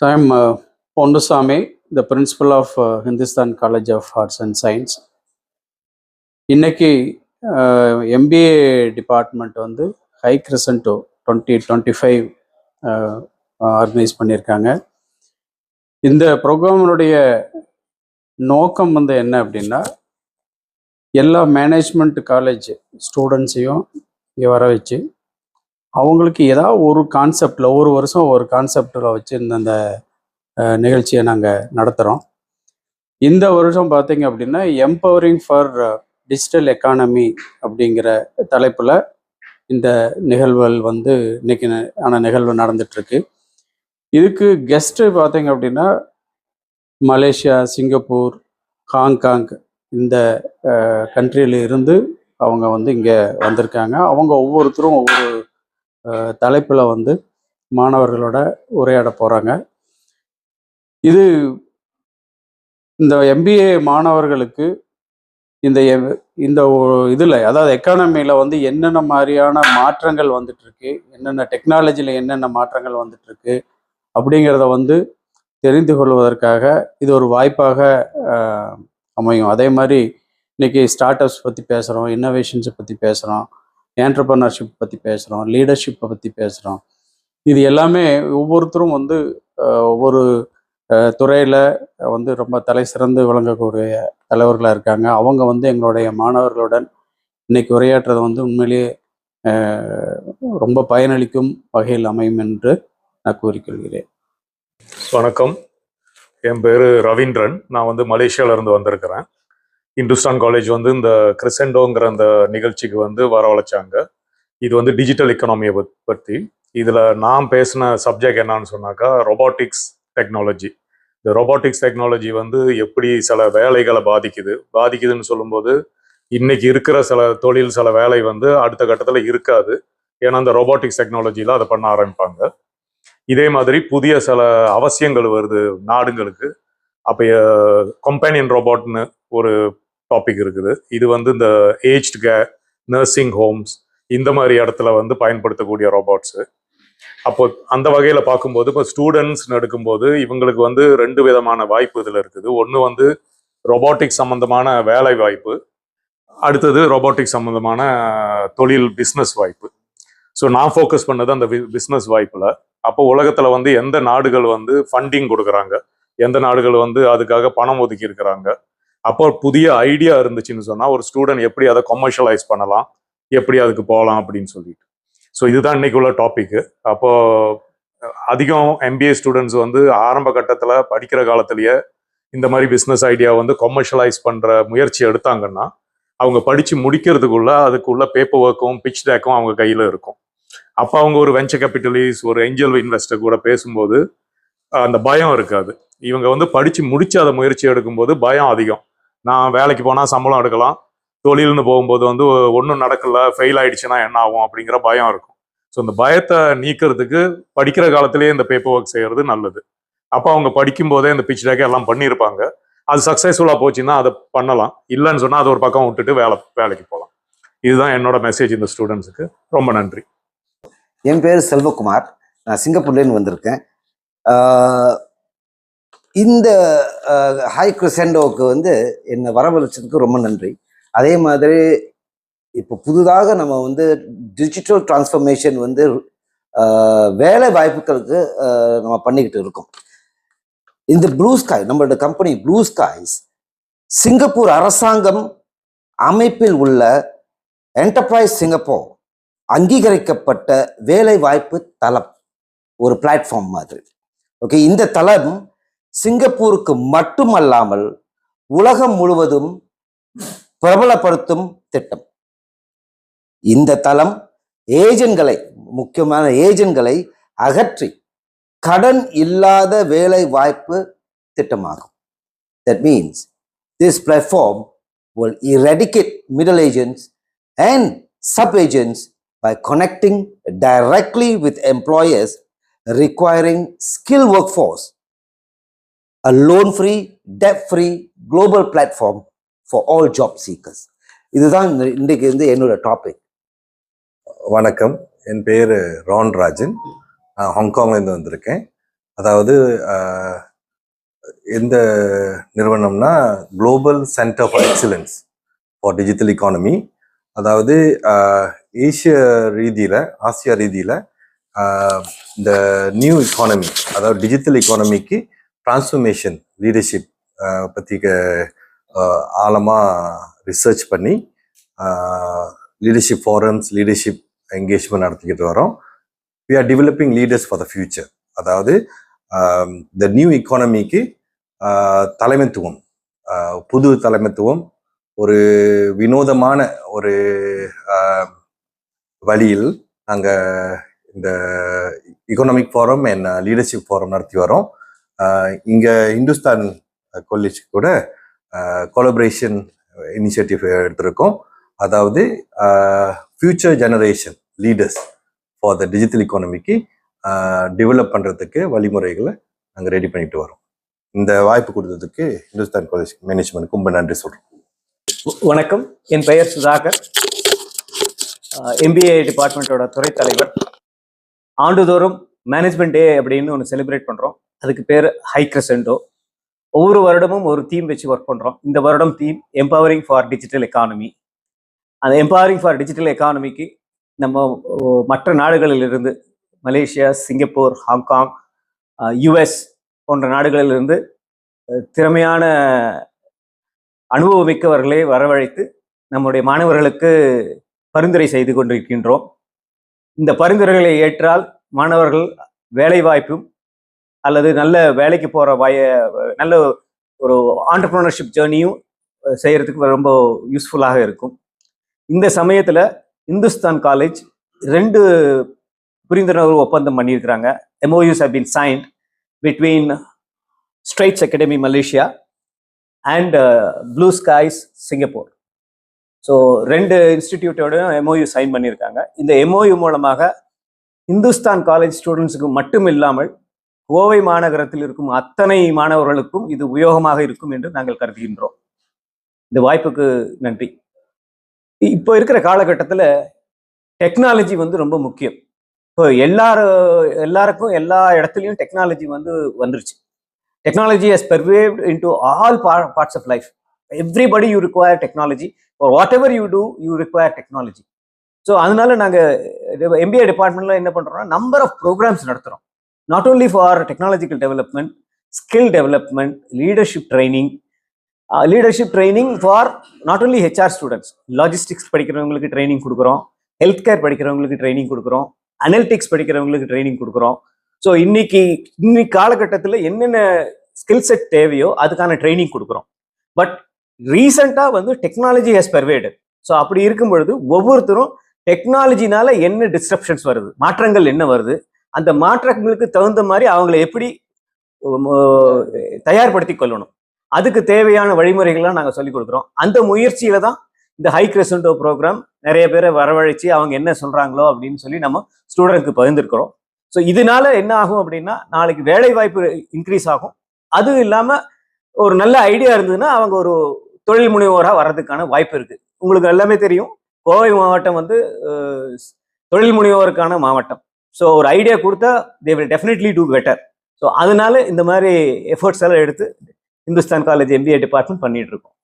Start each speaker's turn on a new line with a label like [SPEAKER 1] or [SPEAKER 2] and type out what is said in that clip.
[SPEAKER 1] So I'm uh, Pondusamy, the principal of uh, Hindustan College of Arts and Science. இன்னைக்கு uh, MBA department வந்து hi crescendo twenty twenty five organise பண்ணியிருக்காங்க இந்த ப்ரோக்ராமினுடைய நோக்கம் வந்து என்ன அப்படின்னா எல்லா மேனேஜ்மெண்ட் காலேஜ் ஸ்டூடெண்ட்ஸையும் இங்கே வர வச்சு அவங்களுக்கு ஏதாவது ஒரு கான்செப்டில் ஒரு வருஷம் ஒரு கான்செப்டில் வச்சுருந்த அந்த நிகழ்ச்சியை நாங்கள் நடத்துகிறோம் இந்த வருஷம் பார்த்தீங்க அப்படின்னா எம்பவரிங் ஃபார் டிஜிட்டல் எக்கானமி அப்படிங்கிற தலைப்பில் இந்த நிகழ்வுகள் வந்து இன்னைக்கு ஆன நிகழ்வு நடந்துட்டுருக்கு. இதுக்கு கெஸ்ட்டு பார்த்தீங்க அப்படின்னா மலேசியா சிங்கப்பூர் ஹாங்காங் இந்த கண்ட்ரியில இருந்து அவங்க வந்து இங்கே வந்திருக்காங்க. அவங்க ஒவ்வொருத்தரும் ஒவ்வொரு தலைப்பில் வந்து மாணவர்களோட உரையாட போகிறாங்க இது இந்த எம்பிஏ மாணவர்களுக்கு இந்த இந்த இதில் அதாவது எக்கானமியில் வந்து என்னென்ன மாதிரியான மாற்றங்கள் வந்துட்டுருக்கு என்னென்ன டெக்னாலஜியில் என்னென்ன மாற்றங்கள் வந்துட்டு இருக்கு அப்படிங்கிறத வந்து தெரிந்து கொள்வதற்காக இது ஒரு வாய்ப்பாக அமையும். அதே மாதிரி இன்னைக்கு ஸ்டார்ட் அப்ஸ் பற்றி பேசுகிறோம் இன்னோவேஷன்ஸை பற்றி பேசுகிறோம் ஏன்டர்பிரினர்ஷிப் பற்றி பேசுகிறோம் லீடர்ஷிப்பை பற்றி பேசுகிறோம் இது எல்லாமே ஒவ்வொருத்தரும் வந்து ஒவ்வொரு துறையில் வந்து ரொம்ப தலை சிறந்து விளங்கக்கூடிய தலைவர்களாக இருக்காங்க. அவங்க வந்து எங்களுடைய மாணவர்களுடன் இன்னைக்கு உரையாற்றுறது வந்து உண்மையிலேயே ரொம்ப பயனளிக்கும் வகையில் அமையும் என்று நான் கூறிக்கொள்கிறேன்.
[SPEAKER 2] வணக்கம். என் பேர் ரவீந்திரன். நான் வந்து மலேசியாவிலேருந்து வந்திருக்கிறேன். இந்துஸ்தான் காலேஜ் வந்து இந்த கிறிசெண்டோங்கிற அந்த நிகழ்ச்சிக்கு வந்து வரவழைச்சாங்க. இது வந்து டிஜிட்டல் எக்கனாமியை பற்றி இதில் நான் பேசின சப்ஜெக்ட் என்னன்னு சொன்னாக்கா ரொபாட்டிக்ஸ் டெக்னாலஜி இந்த ரொபாட்டிக்ஸ் டெக்னாலஜி வந்து எப்படி சில வேலைகளை பாதிக்குது? பாதிக்குதுன்னு சொல்லும்போது இன்னைக்கு இருக்கிற சில தொழில் சில வேலை வந்து அடுத்த கட்டத்தில் இருக்காது. ஏன்னா அந்த ரொபாட்டிக்ஸ் டெக்னாலஜியில் அதை பண்ண ஆரம்பிப்பாங்க. இதே மாதிரி புதிய சில அவசியங்கள் வருது நாடுங்களுக்கு. அப்போ கம்பேனியன் ரோபோட்னு ஒரு டாபிக் இருக்குது. இது வந்து இந்த ஏஜ்டு கேர் நர்சிங் ஹோம்ஸ் இந்த மாதிரி இடத்துல வந்து பயன்படுத்தக்கூடிய ரோபோட்ஸு அப்போ அந்த வகையில் பார்க்கும்போது இப்போ ஸ்டூடெண்ட்ஸ்னு எடுக்கும்போது இவங்களுக்கு வந்து ரெண்டு விதமான வாய்ப்பு இதில் இருக்குது. ஒன்று வந்து ரொபோட்டிக் சம்மந்தமான வேலை வாய்ப்பு. அடுத்தது ரொபோட்டிக் சம்மந்தமான தொழில் பிஸ்னஸ் வாய்ப்பு. ஸோ நான் ஃபோக்கஸ் பண்ணது அந்த பிஸ்னஸ் வாய்ப்பில். அப்போ உலகத்தில் வந்து எந்த நாடுகள் வந்து ஃபண்டிங் கொடுக்குறாங்க? எந்த நாடுகள் வந்து அதுக்காக பணம் ஒதுக்கி இருக்கிறாங்க? அப்போ புதிய ஐடியா இருந்துச்சுன்னு சொன்னால் ஒரு ஸ்டூடெண்ட் எப்படி அதை கொமர்ஷியலைஸ் பண்ணலாம்? எப்படி அதுக்கு போகலாம் அப்படின்னு சொல்லிட்டு. ஸோ இதுதான் இன்னைக்கு உள்ள டாப்பிக்கு அப்போ அதிகம் எம்பிஏ ஸ்டூடெண்ட்ஸ் வந்து ஆரம்ப கட்டத்தில் படிக்கிற காலத்திலேயே இந்த மாதிரி பிஸ்னஸ் ஐடியா வந்து கொமர்ஷியலைஸ் பண்ணுற முயற்சி எடுத்தாங்கன்னா அவங்க படித்து முடிக்கிறதுக்குள்ள அதுக்குள்ள பேப்பர் ஒர்க்கும் பிச் டேக்கும் அவங்க கையில் இருக்கும். அப்போ அவங்க ஒரு வெஞ்சர் கேபிட்டலிஸ்ட் ஒரு ஏஞ்சல் இன்வெஸ்டர் கூட பேசும்போது அந்த பயம் இருக்காது. இவங்க வந்து படித்து முடிச்சு அதை முயற்சி எடுக்கும்போது பயம் அதிகம். நான் வேலைக்கு போனால் சம்பளம் எடுக்கலாம். தொழில்னு போகும்போது வந்து ஒன்றும் நடக்கல ஃபெயில் ஆயிடுச்சுன்னா என்ன ஆகும் அப்படிங்கிற பயம் இருக்கும். ஸோ இந்த பயத்தை நீக்கிறதுக்கு படிக்கிற காலத்திலேயே இந்த பேப்பர் ஒர்க் செய்யறது நல்லது. அப்போ அவங்க படிக்கும் போதே இந்த பிச் எல்லாம் பண்ணியிருப்பாங்க. அது சக்ஸஸ்ஃபுல்லாக போச்சுன்னா அதை பண்ணலாம். இல்லைன்னு சொன்னால் அது ஒரு பக்கம் விட்டுட்டு வேலை வேலைக்கு போகலாம். இதுதான் என்னோட மெசேஜ் இந்த ஸ்டூடெண்ட்ஸுக்கு ரொம்ப நன்றி.
[SPEAKER 3] என் பேர் செல்வகுமார். நான் சிங்கப்பூர்லேருந்து வந்திருக்கேன். இந்த ஹை கிறிசெண்டோவுக்கு வந்து என்னை வரவழைச்சதுக்கு ரொம்ப நன்றி. அதே மாதிரி இப்போ புதுதாக நம்ம வந்து டிஜிட்டல் டிரான்ஸ்ஃபர்மேஷன் வந்து வேலை வாய்ப்புகளுக்கு நம்ம பண்ணிக்கிட்டு இருக்கோம். இந்த ப்ளூ ஸ்காய் நம்மளோட கம்பெனி ப்ளூ ஸ்காய்ஸ் சிங்கப்பூர் அரசாங்கம் அமைப்பில் உள்ள என்டர்பிரைஸ் சிங்கப்பூர் அங்கீகரிக்கப்பட்ட வேலை வாய்ப்பு தளம் ஒரு பிளாட்ஃபார்ம் மாதிரி. ஓகே இந்த தளம் சிங்கப்பூருக்கு மட்டுமல்லாமல் உலகம் முழுவதும் பிரபலப்படுத்தும் திட்டம் இந்த தளம் ஏஜென்ட்களை முக்கியமான ஏஜென்ட்களை அகற்றி கடன் இல்லாத வேலை வாய்ப்பு திட்டமாகும் that means this platform will eradicate middle agents and sub agents by connecting directly with employers requiring skilled workforce. A loan free, debt free global platform for all job seekers. இதுதான் இன்றைக்கு வந்து என்னோட டாபிக்
[SPEAKER 4] வணக்கம். என் பேர் Ron Rajan. நான் ஹாங்காங்லேருந்து வந்திருக்கேன். அதாவது எந்த நிறுவனம்னா global centre for excellence for digital economy அதாவது ஏசிய ரீதியில் ஆசியா ரீதியில் இந்த நியூ இக்கானமி அதாவது டிஜிட்டல் இக்கானமிக்கு டிரான்ஸ்ஃபர்மேஷன் லீடர்ஷிப் பற்றி ஆழமாக ரிசர்ச் பண்ணி லீடர்ஷிப் ஃபாரம்ஸ் லீடர்ஷிப் என்கேஜ்மெண்ட் நடத்திக்கிட்டு வரோம். We are developing leaders for the future அதாவது இந்த நியூ இக்கானமிக்கு தலைமைத்துவம் புது தலைமைத்துவம் ஒரு வினோதமான ஒரு வழியில் நாங்கள் இந்த economic forum and leadership forum நடத்தி வரோம். இங்கே இந்துஸ்தான் காலேஜ் கூட கொலபரேஷன் இனிஷியேட்டிவ் எடுத்திருக்கோம். அதாவது future generation leaders for the digital இக்கானமிக்கு develop பண்ணுறதுக்கு வழிமுறைகளை நாங்கள் ரெடி பண்ணிட்டு வரோம். இந்த வாய்ப்பு கொடுத்ததுக்கு இந்துஸ்தான் காலேஜ் மேனேஜ்மெண்ட் ரொம்ப நன்றி சொல்கிறோம்
[SPEAKER 5] வணக்கம். என் பெயர் சுதாகர். எம்பிஏ டிபார்ட்மெண்ட்டோட துறை தலைவர். ஆண்டுதோறும் மேனேஜ்மெண்ட் டே அப்படின்னு ஒன்று செலிப்ரேட் பண்ணுறோம் அதுக்கு பேர் ஹை கிரசெண்டோ ஒவ்வொரு வருடமும் ஒரு தீம் வச்சு ஒர்க் பண்ணுறோம் இந்த வருடம் theme empowering for digital economy அந்த எம்பவரிங் ஃபார் டிஜிட்டல் எக்கானமிக்கு நம்ம மற்ற நாடுகளிலிருந்து மலேசியா சிங்கப்பூர் ஹாங்காங் யுஎஸ் போன்ற நாடுகளிலிருந்து அஹ், திறமையான அனுபவமிக்கவர்களை வரவழைத்து நம்முடைய மாணவர்களுக்கு பரிந்துரை செய்து கொண்டிருக்கின்றோம். இந்த பரிந்துரைகளை ஏற்றால் மாணவர்கள் வேலைவாய்ப்பும் அல்லது நல்ல வேலைக்கு போகிற வய நல்ல ஒரு ஆண்டர்ப்ரனர்ஷிப் ஜேர்னியும் செய்கிறதுக்கு ரொம்ப யூஸ்ஃபுல்லாக இருக்கும். இந்த சமயத்தில் இந்துஸ்தான் காலேஜ் ரெண்டு புரிந்துணர்வு ஒப்பந்தம் பண்ணியிருக்கிறாங்க. MOUs have been signed between Straits Academy Malaysia and Blue Skies Singapore so ரெண்டு இன்ஸ்டிடியூட்டோடையும் எம்ஓயு சைன் பண்ணியிருக்காங்க. இந்த எம்ஓயு மூலமாக இந்துஸ்தான் காலேஜ் ஸ்டூடெண்ட்ஸுக்கு மட்டும் இல்லாமல் கோவை மாநகரத்தில் இருக்கும் அத்தனை மாணவர்களுக்கும் இது உபயோகமாக இருக்கும் என்று நாங்கள் கருதுகின்றோம். இந்த வாய்ப்புக்கு நன்றி. இப்போ இருக்கிற காலகட்டத்தில் டெக்னாலஜி வந்து ரொம்ப முக்கியம். இப்போ எல்லாரும் எல்லாருக்கும் எல்லா இடத்துலையும் டெக்னாலஜி வந்து வந்துருச்சு. Technology has pervaded into all parts of life everybody you require technology for whatever you do you require technology so அதனால நாங்கள் எம்பிஏ டிபார்ட்மெண்ட்ல என்ன பண்ணுறோம்னா நம்பர் ஆஃப் ப்ரோக்ராம்ஸ் நடத்துகிறோம் not only for technological development skill development leadership training leadership training for not only HR students logistics படிக்கிறவங்களுக்கு training கொடுக்குறோம் health care படிக்கிறவங்களுக்கு training கொடுக்குறோம் அனலிட்டிக்ஸ் படிக்கிறவங்களுக்கு ட்ரைனிங் கொடுக்குறோம். ஸோ இன்னைக்கு இன்னைக்கு காலகட்டத்தில் என்னென்ன ஸ்கில் செட் தேவையோ அதுக்கான ட்ரைனிங் கொடுக்குறோம். பட் ரீசெண்டாக வந்து டெக்னாலஜி ஹஸ் பெர்வேடு ஸோ அப்படி இருக்கும் பொழுது ஒவ்வொருத்தரும் டெக்னாலஜினால என்ன டிஸ்ட்ரப்ஷன்ஸ் வருது மாற்றங்கள் என்ன வருது அந்த மாற்றங்களுக்கு தகுந்த மாதிரி அவங்கள எப்படி தயார்படுத்தி கொள்ளணும். அதுக்கு தேவையான வழிமுறைகள்லாம் நாங்கள் சொல்லிக் கொடுக்குறோம். அந்த முயற்சியில தான் இந்த ஹை கிரெசண்டோ ப்ரோக்ராம் நிறைய பேரை வரவழைச்சு அவங்க என்ன சொல்கிறாங்களோ அப்படின்னு சொல்லி நம்ம ஸ்டூடெண்ட்க்கு பகிர்ந்துருக்கிறோம். ஸோ இதனால என்ன ஆகும் அப்படின்னா நாளைக்கு வேலை வாய்ப்பு இன்க்ரீஸ் ஆகும். அதுவும் இல்லாமல் ஒரு நல்ல ஐடியா இருந்ததுன்னா அவங்க ஒரு தொழில் முனைவோராக வர்றதுக்கான வாய்ப்பு இருக்குது உங்களுக்கு எல்லாமே தெரியும். கோவை மாவட்டம் வந்து தொழில் முனைவோருக்கான மாவட்டம். ஸோ ஒரு ஐடியா கொடுத்தா they will definitely do better so அதனால இந்த மாதிரி எஃபர்ட்ஸ் எல்லாம் எடுத்து இந்துஸ்தான் காலேஜ் எம்பிஏ டிபார்ட்மெண்ட் பண்ணிட்டு இருக்கோம்.